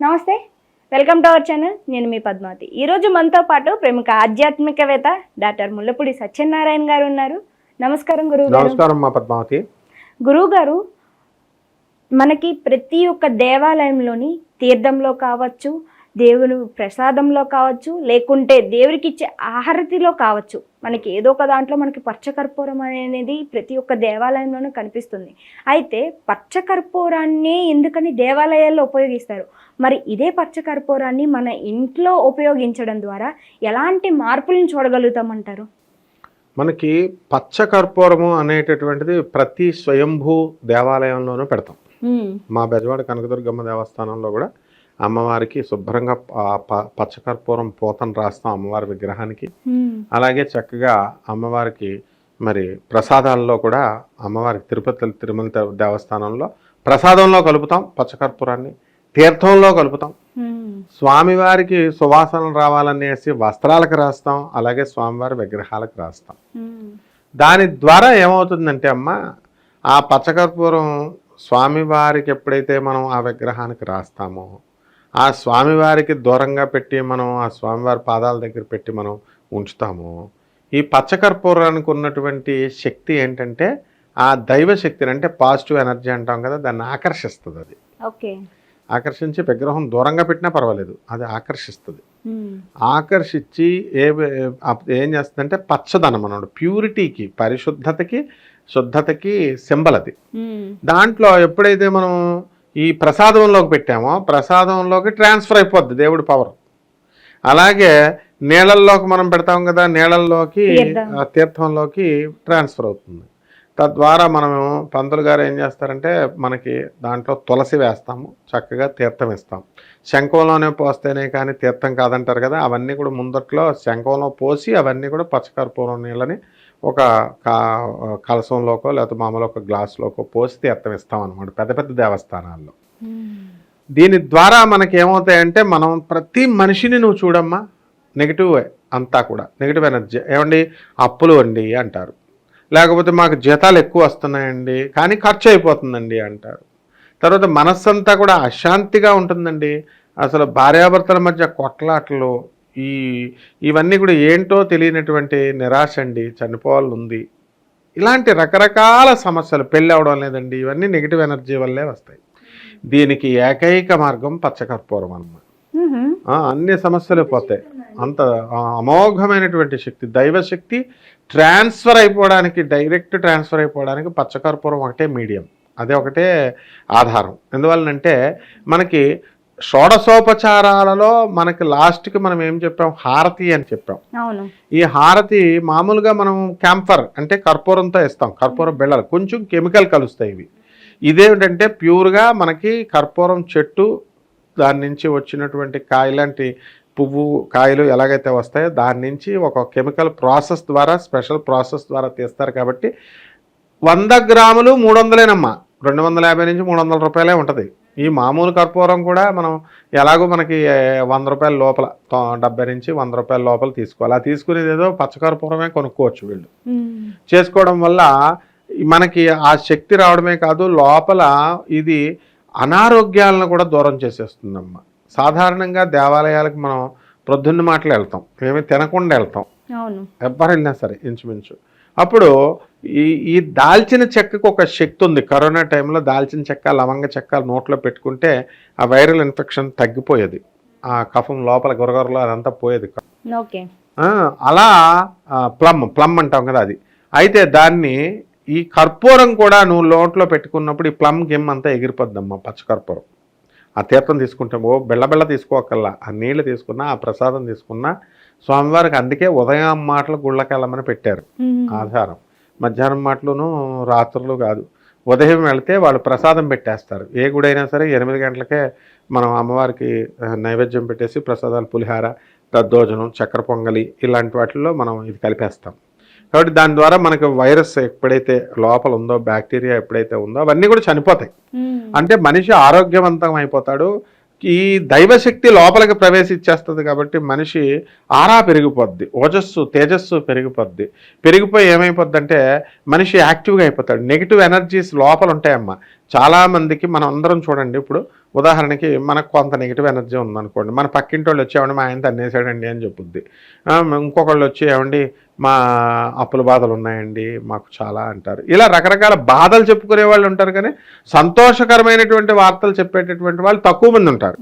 నమస్తే. Welcome to our channel. నేను మీ పద్మావతి. ఈరోజు మనతో పాటు ప్రముఖ ఆధ్యాత్మికవేత్త డాక్టర్ ముల్లపూడి సత్యనారాయణ గారు ఉన్నారు. నమస్కారం గురువు గారు నమస్కారం మా పద్మావతి. గురువు గారు మనకి ప్రతి ఒక్క దేవాలయంలోని తీర్థంలో కావచ్చు దేవుని ప్రసాదంలో కావచ్చు లేకుంటే దేవుడికి ఇచ్చే ఆహారతిలో కావచ్చు. మనకి ఏదో ఒక దాంట్లో మనకి పచ్చకర్పూరం అనేది ప్రతి ఒక్క దేవాలయంలోనూ కనిపిస్తుంది. అయితే పచ్చకర్పూరాన్ని ఎందుకని దేవాలయాల్లో ఉపయోగిస్తారు? మరి ఇదే పచ్చకర్పూరాన్ని మన ఇంట్లో ఉపయోగించడం ద్వారా ఎలాంటి మార్పులను చూడగలుగుతామంటారు? మనకి పచ్చ కర్పూరము అనేటటువంటిది ప్రతి స్వయంభూ దేవాలయంలోనూ పెడతాం. మా బెజవాడ కనకదుర్గమ్మ దేవస్థానంలో కూడా అమ్మవారికి శుభ్రంగా పచ్చకర్పూరం పోతను రాస్తాం అమ్మవారి విగ్రహానికి. అలాగే చక్కగా అమ్మవారికి మరి ప్రసాదాల్లో కూడా అమ్మవారికి తిరుపతి తిరుమల దేవస్థానంలో ప్రసాదంలో కలుపుతాం పచ్చకర్పూరాన్ని తీర్థంలో కలుపుతాం. స్వామివారికి సువాసనలు రావాలనేసి వస్త్రాలకు రాస్తాం అలాగే స్వామివారి విగ్రహాలకు రాస్తాం. దాని ద్వారా ఏమవుతుందంటే అమ్మ ఆ పచ్చకర్పూరం స్వామివారికి ఎప్పుడైతే మనం ఆ విగ్రహానికి రాస్తామో ఆ స్వామివారికి దూరంగా పెట్టి మనం ఆ స్వామివారి పాదాల దగ్గర పెట్టి మనం ఉంచుతామో. ఈ పచ్చకర్పూరానికి ఉన్నటువంటి శక్తి ఏంటంటే ఆ దైవ శక్తిని అంటే పాజిటివ్ ఎనర్జీ అంటాం కదా దాన్ని ఆకర్షిస్తుంది అది. ఓకే. ఆకర్షించి విగ్రహం దూరంగా పెట్టినా పర్వాలేదు అది ఆకర్షిస్తుంది. ఆకర్షించి ఏ ఏం చేస్తుందంటే పచ్చదనం అన్నాడు. ప్యూరిటీకి పరిశుద్ధతకి శుద్ధతకి సింబల్ అది. దాంట్లో ఎప్పుడైతే మనం ఈ ప్రసాదంలోకి పెట్టామో ప్రసాదంలోకి ట్రాన్స్ఫర్ అయిపోద్ది దేవుడి పవర్. అలాగే నీళ్ళల్లోకి మనం పెడతాం కదా నీళ్ళల్లోకి తీర్థంలోకి ట్రాన్స్ఫర్ అవుతుంది. తద్వారా మనం పంతులు గారు ఏం చేస్తారంటే మనకి దాంట్లో తులసి వేస్తాము చక్కగా తీర్థం ఇస్తాం. శంఖంలోనే పోస్తేనే కానీ తీర్థం కాదంటారు కదా అవన్నీ కూడా ముందట్లో శంఖంలో పోసి అవన్నీ కూడా పచ్చకర్పూరం నీళ్ళని ఒక కా- కలసంలోకో లేకపోతే మామూలు ఒక గ్లాసులోకో పోసి తీర్థం ఇస్తాం అనమాట పెద్ద పెద్ద దేవస్థానాల్లో. దీని ద్వారా మనకి ఏమవుతాయంటే మనం ప్రతి మనిషిని నువ్వు చూడమ్మా నెగిటివ్ అంతా కూడా నెగిటివ్ ఎనర్జీ ఏమండి అప్పులు అండి అంటారు. లేకపోతే మాకు జీతాలు ఎక్కువ వస్తున్నాయండి కానీ ఖర్చు అయిపోతుందండి అంటారు. తర్వాత మనస్సంతా కూడా అశాంతిగా ఉంటుందండి. అసలు భార్యాభర్తల మధ్య కొట్లాటలు ఈ ఇవన్నీ కూడా ఏంటో తెలియనటువంటి నిరాశ అండి చనిపోవాలని ఉంది ఇలాంటి రకరకాల సమస్యలు పెళ్ళి అవడం లేదండి ఇవన్నీ నెగిటివ్ ఎనర్జీ వల్లే వస్తాయి. దీనికి ఏకైక మార్గం పచ్చకర్పూరం అన్నమాట. అన్ని సమస్యలు పోతాయి. అంత అమోఘమైనటువంటి శక్తి దైవశక్తి ట్రాన్స్ఫర్ అయిపోవడానికి డైరెక్ట్ ట్రాన్స్ఫర్ అయిపోవడానికి పచ్చకర్పూరం ఒకటే మీడియం అదే ఒకటే ఆధారం. ఎందువలనంటే మనకి షోడశోపచారాలలో మనకి లాస్ట్కి మనం ఏం చెప్పాం? హారతి అని చెప్పాం. ఈ హారతి మామూలుగా మనం క్యాంఫర్ అంటే కర్పూరంతో ఇస్తాం కర్పూరం బిళ్ళలు కొంచెం కెమికల్ కలుస్తాయి ఇవి. ఇదేమిటంటే ప్యూర్గా మనకి కర్పూరం చెట్టు దాని నుంచి వచ్చినటువంటి కాయలాంటి పువ్వు కాయలు ఎలాగైతే వస్తాయో దాని నుంచి ఒక కెమికల్ ప్రాసెస్ ద్వారా స్పెషల్ ప్రాసెస్ ద్వారా తీస్తారు కాబట్టి వంద గ్రాములు మూడు వందలేనమ్మా. రెండు వందల యాభై నుంచి మూడు వందల రూపాయలే ఉంటుంది. ఈ మామూలు కర్పూరం కూడా మనం ఎలాగో మనకి వంద రూపాయల లోపల డెబ్బై నుంచి వంద రూపాయల లోపల తీసుకోవాలి. ఆ తీసుకునేది ఏదో పచ్చకర్పూరమే కొనుక్కోవచ్చు వీళ్ళు. చేసుకోవడం వల్ల మనకి ఆ శక్తి రావడమే కాదు లోపల ఇది అనారోగ్యాలను కూడా దూరం చేసేస్తుందమ్మా. సాధారణంగా దేవాలయాలకు మనం ప్రొద్దున్న మాటలు వెళ్తాం ఏమీ తినకుండా వెళ్తాం. ఎవ్వరు వెళ్ళినా సరే ఇంచుమించు. అప్పుడు ఈ ఈ దాల్చిన చెక్కకు ఒక శక్తి ఉంది. కరోనా టైంలో దాల్చిన చెక్క లవంగ చెక్క నోట్లో పెట్టుకుంటే ఆ వైరల్ ఇన్ఫెక్షన్ తగ్గిపోయేది. ఆ కఫం లోపల గురగొరలో అదంతా పోయేది. అలా ప్లమ్ ప్లమ్ అంటాం కదా అది. అయితే దాన్ని ఈ కర్పూరం కూడా నువ్వు నోట్లో పెట్టుకున్నప్పుడు ఈ ప్లమ్ గిమ్ అంతా ఎగిరిపోద్దమ్మా పచ్చకర్పూరం ఆ తీర్థం తీసుకుంటే ఓ బెల్ల బెల్ల తీసుకోకల్లా. ఆ నీళ్ళు తీసుకున్నా ఆ ప్రసాదం తీసుకున్నా స్వామివారికి అందుకే ఉదయం మాటలు గుళ్ళకెళ్ళమని పెట్టారు. ఆధారం. మధ్యాహ్నం మాటలును రాత్రులు కాదు. ఉదయం వెళ్తే వాళ్ళు ప్రసాదం పెట్టేస్తారు. ఏ గుడి అయినా సరే ఎనిమిది గంటలకే మనం అమ్మవారికి నైవేద్యం పెట్టేసి ప్రసాదాలు పులిహార దద్దోజనం చక్కెర పొంగలి ఇలాంటి వాటిల్లో మనం ఇది కలిపేస్తాం. కాబట్టి దాని ద్వారా మనకు వైరస్ ఎప్పుడైతే లోపల ఉందో బ్యాక్టీరియా ఎప్పుడైతే ఉందో అవన్నీ కూడా చనిపోతాయి. అంటే మనిషి ఆరోగ్యవంతం అయిపోతాడు. ఈ దైవశక్తి లోపలికి ప్రవేశించేస్తుంది కాబట్టి మనిషి ఆరా పెరిగిపోద్ది ఓజస్సు తేజస్సు పెరిగిపోద్ది. పెరిగిపోయి ఏమైపోద్దంటే మనిషి యాక్టివ్గా అయిపోతాడు. నెగిటివ్ ఎనర్జీస్ లోపల ఉంటాయమ్మా. చాలా మందికి మనం అందరం చూడండి ఇప్పుడు ఉదాహరణకి మనకు కొంత నెగిటివ్ ఎనర్జీ ఉందనుకోండి. మన పక్కింటి వాళ్ళు వచ్చేవండి మా ఆయన తన్నేసాడండి అని చెప్పుద్ది. ఇంకొకళ్ళు వచ్చి ఏమండి మా అప్పుల బాధలు ఉన్నాయండి మాకు చాలా అంటారు. ఇలా రకరకాల బాధలు చెప్పుకునే వాళ్ళు ఉంటారు కానీ సంతోషకరమైనటువంటి వార్తలు చెప్పేటటువంటి వాళ్ళు తక్కువ మంది ఉంటారు.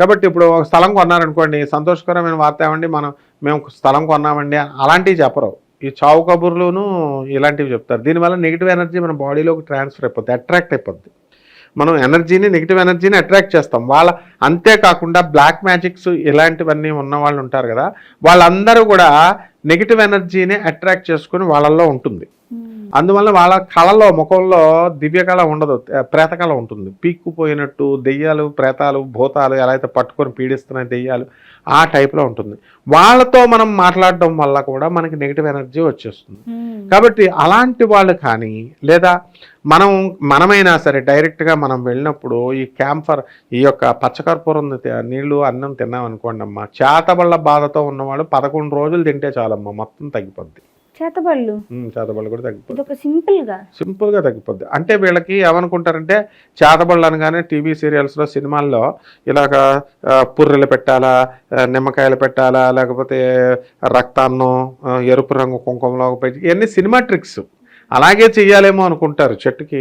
కాబట్టి ఇప్పుడు ఒక స్థలం కొన్నారనుకోండి సంతోషకరమైన వార్త ఏమండి మనం మేము స్థలం కొన్నామండి అలాంటివి చెప్పరు. ఈ చావు కబుర్లును ఇలాంటివి చెప్తారు. దీనివల్ల నెగిటివ్ ఎనర్జీ మన బాడీలోకి ట్రాన్స్ఫర్ అయిపోద్ది అట్రాక్ట్ అయిపోద్ది. మనం ఎనర్జీని నెగిటివ్ ఎనర్జీని అట్రాక్ట్ చేస్తాం. వాళ్ళ అంతేకాకుండా బ్లాక్ మ్యాజిక్స్ ఇలాంటివన్నీ ఉన్న వాళ్ళు ఉంటారు కదా వాళ్ళందరూ కూడా నెగిటివ్ ఎనర్జీని అట్రాక్ట్ చేసుకుని వాళ్ళల్లో ఉంటుంది. అందువల్ల వాళ్ళ కళలో ముఖంలో దివ్య కళ ఉండదు ఆ, ప్రేత కళ ఉంటుంది. పీక్కుపోయినట్టు దెయ్యాలు ప్రేతాలు భూతాలు ఎలా అయితే పట్టుకొని పీడిస్తున్నాయి దెయ్యాలు ఆ టైప్లో ఉంటుంది. వాళ్ళతో మనం మాట్లాడడం వల్ల కూడా మనకి నెగిటివ్ ఎనర్జీ వచ్చేస్తుంది. కాబట్టి అలాంటి వాళ్ళు కానీ లేదా మనం మనమైనా సరే డైరెక్ట్గా మనం వెళ్ళినప్పుడు ఈ క్యాంఫర్ ఈ యొక్క పచ్చకర్పూరం నీళ్ళు అన్నం తిన్నాం అనుకోండి అమ్మా చేతబళ్ళ బాధతో ఉన్నవాళ్ళు పదకొండు రోజులు తింటే చాలమ్మా మొత్తం తగ్గిపోద్ది. చేతబళ్ళు. చేతబళ్ళు కూడా తగ్గిపోద్ది ఇది ఒక సింపుల్గా సింపుల్గా తగ్గిపోద్ది. అంటే వీళ్ళకి ఏమనుకుంటారంటే చేతబళ్ళు అనగానే టీవీ సీరియల్స్లో సినిమాల్లో ఇలాగ పుర్రెలు పెట్టాలా నిమ్మకాయలు పెట్టాలా లేకపోతే రక్తాన్నం ఎరుపు రంగు కుంకుమలో పెట్టి ఇవన్నీ సినిమా ట్రిక్స్. అలాగే చెయ్యాలేమో అనుకుంటారు. చెట్టుకి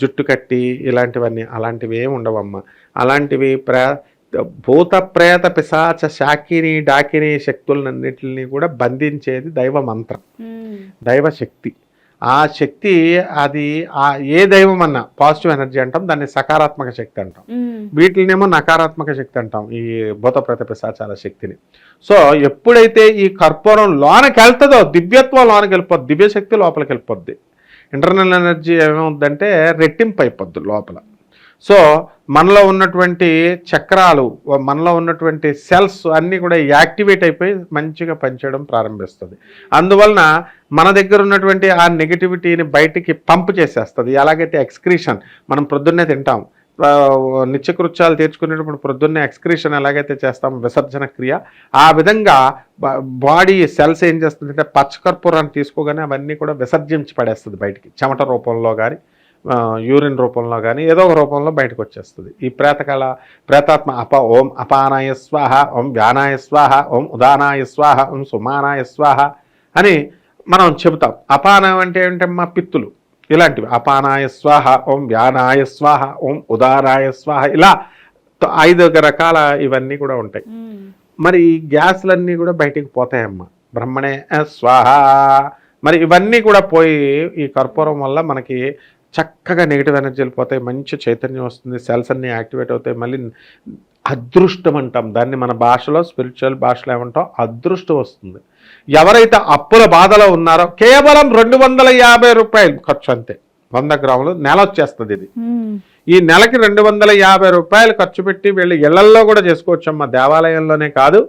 జుట్టు కట్టి ఇలాంటివన్నీ. అలాంటివి ఏమి ఉండవమ్మ. అలాంటివి ప్రే భూత ప్రేత పిశాచ శాకిని డాకిని శక్తులన్నిటిని కూడా బంధించేది దైవ మంత్రం దైవ శక్తి ఆ శక్తి అది ఆ ఏ దైవం అన్నా పాజిటివ్ ఎనర్జీ అంటాం దాన్ని సకారాత్మక శక్తి అంటాం. వీటినేమో నకారాత్మక శక్తి అంటాం ఈ భూత ప్రేత పిశాచాల శక్తిని. సో ఎప్పుడైతే ఈ కర్పూరం లోనకి వెళ్తుందో దివ్యత్వం లోనకి వెళ్ళిపోద్ది దివ్యశక్తి లోపలికి వెళ్ళిపోద్ది ఇంటర్నల్ ఎనర్జీ ఏమవుద్దంటే రెట్టింపు అయిపోద్ది లోపల. సో మనలో ఉన్నటువంటి చక్రాలు మనలో ఉన్నటువంటి సెల్స్ అన్నీ కూడా యాక్టివేట్ అయిపోయి మంచిగా పనిచేయడం ప్రారంభిస్తుంది. అందువలన మన దగ్గర ఉన్నటువంటి ఆ నెగిటివిటీని బయటికి పంప్ చేసేస్తుంది. ఎలాగైతే ఎక్స్క్రీషన్ మనం ప్రొద్దున్నే తింటాం. నిత్యకృత్యాలు తీర్చుకునేటప్పుడు ప్రొద్దున్నే ఎక్స్క్రీషన్ ఎలాగైతే చేస్తాం విసర్జన క్రియ ఆ విధంగా బాడీ సెల్స్ ఏం చేస్తుందంటే పచ్చకర్పూరాన్ని తీసుకోగానే అవన్నీ కూడా విసర్జించి పడేస్తుంది బయటికి. చెమట రూపంలో కానీ యూరిన్ రూపంలో కానీ ఏదో ఒక రూపంలో బయటకు వచ్చేస్తుంది. ఈ ప్రేతకళ ప్రేతాత్మ అప ఓం అపానాయ స్వాహ ఓం వ్యానాయ స్వాహ ఓం ఉదానాయ స్వాహ ఓం సుమానాయ స్వాహ అని మనం చెబుతాం. అపానం అంటే ఏంటమ్మా? పిత్తులు. ఇలాంటివి. అపానాయ స్వాహ ఓం వ్యానాయ స్వాహ ఓం ఉదారాయ స్వాహ ఇలా ఐదు రకాల ఇవన్నీ కూడా ఉంటాయి. మరి ఈ గ్యాస్లన్నీ కూడా బయటికి పోతాయమ్మా. బ్రహ్మణే స్వాహ. మరి ఇవన్నీ కూడా పోయి ఈ కర్పూరం వల్ల మనకి చక్కగా నెగిటివ్ ఎనర్జీలు పోతాయి మంచి చైతన్యం వస్తుంది సెల్స్ అన్నీ యాక్టివేట్ అవుతాయి మళ్ళీ అదృష్టం అంటాం. దాన్ని మన భాషలో స్పిరిచువల్ భాషలో ఏమంటాం? అదృష్టం వస్తుంది. ఎవరైతే అప్పుల బాధలో ఉన్నారో కేవలం రెండు వందల యాభై రూపాయలు ఖర్చు అంతే. వంద గ్రాములు నెల వచ్చేస్తుంది ఇది. ఈ నెలకి రెండు వందల యాభై రూపాయలు ఖర్చు పెట్టి వీళ్ళు ఇళ్ళల్లో కూడా చేసుకోవచ్చమ్మా. దేవాలయంలోనే కాదు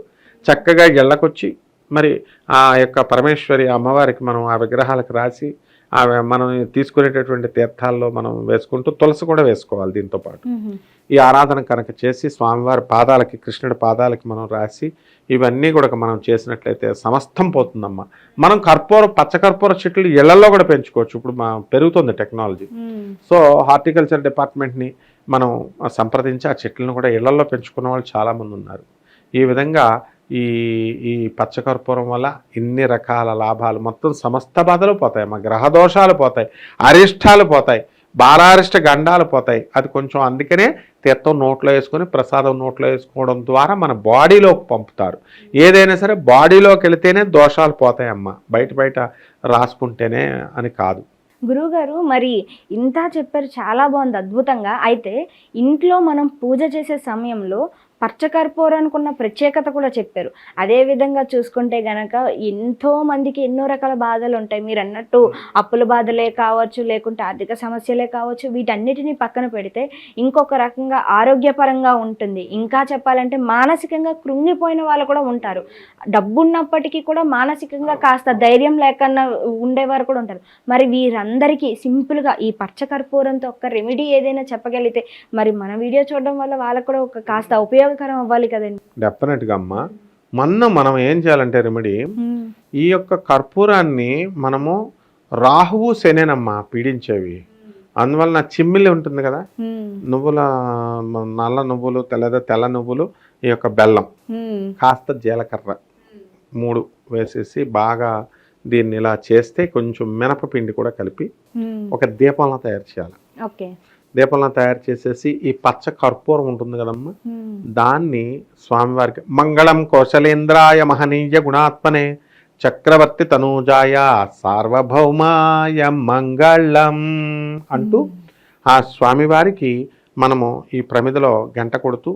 చక్కగా ఇళ్ళకొచ్చి మరి ఆ యొక్క పరమేశ్వరి అమ్మవారికి మనం ఆ విగ్రహాలకు రాసి మనం తీసుకునేటటువంటి తీర్థాల్లో మనం వేసుకుంటూ తులసి కూడా వేసుకోవాలి దీంతో పాటు. ఈ ఆరాధన కనుక చేసి స్వామివారి పాదాలకి కృష్ణుడి పాదాలకి మనం రాసి ఇవన్నీ కూడా మనం చేసినట్లయితే సమస్తం పోతుందమ్మా. మనం కర్పూర పచ్చకర్పూర చెట్లు ఇళ్ళలో కూడా పెంచుకోవచ్చు. ఇప్పుడు మా పెరుగుతుంది టెక్నాలజీ. సో హార్టికల్చర్ డిపార్ట్మెంట్ని మనం సంప్రదించి ఆ చెట్లను కూడా ఇళ్ళలో పెంచుకున్న వాళ్ళు చాలామంది ఉన్నారు. ఈ విధంగా ఈ ఈ పచ్చకర్పూరం వల్ల ఇన్ని రకాల లాభాలు మొత్తం సమస్త బాధలు పోతాయి. మా గ్రహ దోషాలు పోతాయి. అరిష్టాలు పోతాయి. బాలారిష్ట గండాలు పోతాయి. అది కొంచెం అందుకనే తీర్థం నోట్లో వేసుకొని ప్రసాదం నోట్లో వేసుకోవడం ద్వారా మన బాడీలోకి పంపుతారు. ఏదైనా సరే బాడీలోకి వెళితేనే దోషాలు పోతాయమ్మా. బయట బయట రాసుకుంటేనే అని కాదు. గురువుగారు మరి ఇంత చెప్పారు చాలా బాగుంది అద్భుతంగా. అయితే ఇంట్లో మనం పూజ చేసే సమయంలో పచ్చకర్పూరానికి ఉన్న ప్రత్యేకత కూడా చెప్పారు. అదే విధంగా చూసుకుంటే గనక ఎంతో మందికి ఎన్నో రకాల బాధలు ఉంటాయి మీరు అన్నట్టు అప్పుల బాధలే కావచ్చు లేకుంటే ఆర్థిక సమస్యలే కావచ్చు వీటన్నిటిని పక్కన పెడితే ఇంకొక రకంగా ఆరోగ్యపరంగా ఉంటుంది. ఇంకా చెప్పాలంటే మానసికంగా కృంగిపోయిన వాళ్ళు కూడా ఉంటారు. డబ్బు ఉన్నప్పటికీ కూడా మానసికంగా కాస్త ధైర్యం లేకుండా ఉండేవారు కూడా ఉంటారు. మరి వీరందరికీ సింపుల్గా ఈ పచ్చకర్పూరంతో ఒక రెమెడీ ఏదైనా చెప్పగలిగితే మరి మన వీడియో చూడడం వల్ల వాళ్ళకు కూడా ఒక కాస్త ఉపయోగకరం అవ్వాలి కదండి. డెఫినెట్గా అమ్మ. మొన్న మనం ఏం చేయాలంటే రెమెడీ ఈ యొక్క కర్పూరాన్ని మనము రాహువు శనేనమ్మా పీడించేవి. అందువలన చిమ్మిలి ఉంటుంది కదా? నువ్వుల మ- నల్ల నువ్వులు తెల్లద తెల్ల నువ్వులు ఈ యొక్క బెల్లం కాస్త జీలకర్ర మూడు వేసేసి బాగా దీన్ని ఇలా చేస్తే కొంచెం మినపపిండి కూడా కలిపి ఒక దీపంలా తయారు చేయాలి. ఓకే దీపంలా తయారు చేసేసి ఈ పచ్చ కర్పూరం ఉంటుంది కదమ్మా? దాన్ని స్వామివారికి మంగళం కౌశలేంద్రాయ మహనీయ గుణాత్మనే చక్రవర్తి తనూజాయ సార్వభౌమాయ మంగళం అంటూ ఆ స్వామివారికి మనము ఈ ప్రమిదలో గంట కొడుతూ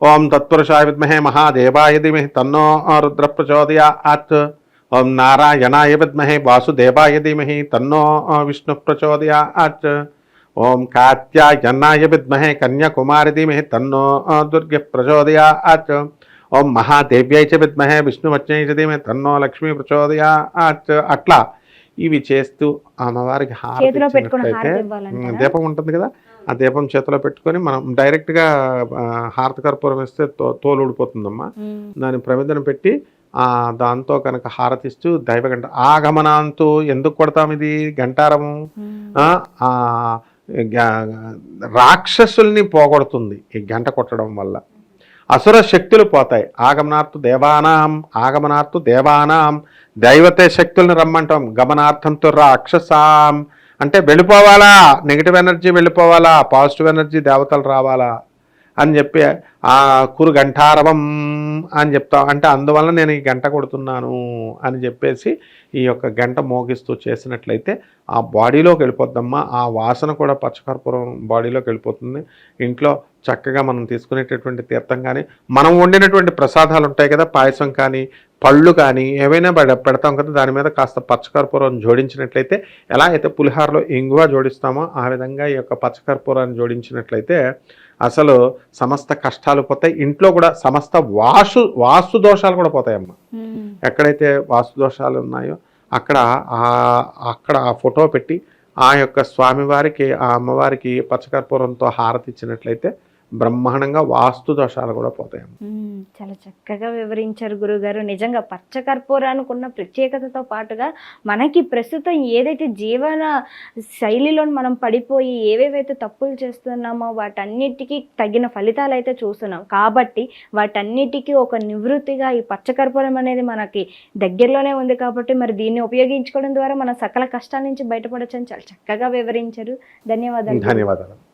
ఓం తత్పురుషాయ విద్మహే మహాదేవాయ ధీమహి తన్నో రుద్ర ప్రచోదయాత్ ఓం నారాయణాయ విద్మహే వాసుదేవాయ ధీమహి తన్నో విష్ణు ప్రచోదయాత్ ఓం కాత్యాయనాయ విద్మహే కన్యాకుమారి ధీమహి తన్నో దుర్గ ప్రచోదయాత్ ఓం మహాదేవ్యై చ విద్మహే విష్ణువచ్యై చ ధీమహి తన్నో లక్ష్మీ ప్రచోదయాత్ అట్లా ఇవి చేస్తూ అమ్మవారికి హారతి చేతిలో పెట్టుకుని ఇచ్చినట్లయితే, హారతి ఉమ్, ఇవ్వాలంటారా? దీపం ఉంటుంది కదా ఆ దీపం చేతిలో పెట్టుకొని మనం డైరెక్ట్గా హారతి కర్పూరం వేస్తే తో తోలు ఊడిపోతుందమ్మా. దాని ప్రమిదను పెట్టి ఆ దాంతో కనుక హారతిస్తూ దైవ గంట ఆగమనాంతు ఎందుకు కొడతాం ఇది గంటారము రాక్షసుల్ని పోగొడుతుంది ఈ గంట కొట్టడం వల్ల. అసుర శక్తులు పోతాయి. ఆగమనార్థు దేవానాం ఆగమనార్థు దేవానాం దైవతే శక్తుల్ని రమ్మంటాం. గమనార్థంతో రాక్షసాం. అంటే వెళ్ళిపోవాలా? నెగిటివ్ ఎనర్జీ వెళ్ళిపోవాలా? పాజిటివ్ ఎనర్జీ దేవతలు రావాలా? అని చెప్పి ఆ కురు గంటారవం అని చెప్తాం. అంటే అందువల్ల నేను ఈ గంట కొడుతున్నాను అని చెప్పేసి ఈ యొక్క గంట మోగిస్తూ చేసినట్లయితే ఆ బాడీలోకి వెళ్ళిపోద్దమ్మా. ఆ వాసన కూడా పచ్చకర్పూరం బాడీలోకి వెళ్ళిపోతుంది. ఇంట్లో చక్కగా మనం తీసుకునేటటువంటి తీర్థం కానీ మనం వండినటువంటి ప్రసాదాలు ఉంటాయి కదా పాయసం కానీ పళ్ళు కానీ ఏవైనా పెడ- పెడతాం కదా దాని మీద కాస్త పచ్చకర్పూరం జోడించినట్లయితే ఎలా అయితే పులిహారలో ఇంగువ జోడిస్తామో ఆ విధంగా ఈ యొక్క పచ్చకర్పూరాన్ని జోడించినట్లయితే అసలు సమస్త కష్టాలు పోతాయి. ఇంట్లో కూడా సమస్త వాసు వాస్తు దోషాలు కూడా పోతాయమ్మా. ఎక్కడైతే వాస్తు దోషాలు ఉన్నాయో అక్కడ అక్కడ ఆ ఫోటో పెట్టి ఆ యొక్క స్వామివారికి ఆ అమ్మవారికి పచ్చకర్పూరంతో హారతి ఇచ్చినట్లయితే బ్రహ్మాండంగా వాస్తు దోషాలు కూడా పోతాయమ్మ. మ్మ్. చాలా చక్కగా వివరించారు గురుగారు. నిజంగా పచ్చకర్పూరానికి ఉన్న ప్రత్యేకతతో పాటుగా మనకి ప్రస్తుతం ఏదైతే జీవన శైలిలో మనం పడిపోయి ఏవేవైతే తప్పులు చేస్తున్నామో వాటన్నిటికీ తగిన ఫలితాలు అయితే చూస్తున్నాం. కాబట్టి వాటన్నిటికీ ఒక నివృత్తిగా ఈ పచ్చకర్పూరం అనేది మనకి దగ్గరలోనే ఉంది కాబట్టి మరి దీన్ని ఉపయోగించుకోవడం ద్వారా మన సకల కష్టాల నుంచి బయటపడొచ్చని చాలా చక్కగా వివరించారు. ధన్యవాదాలు. ధన్యవాదాలు.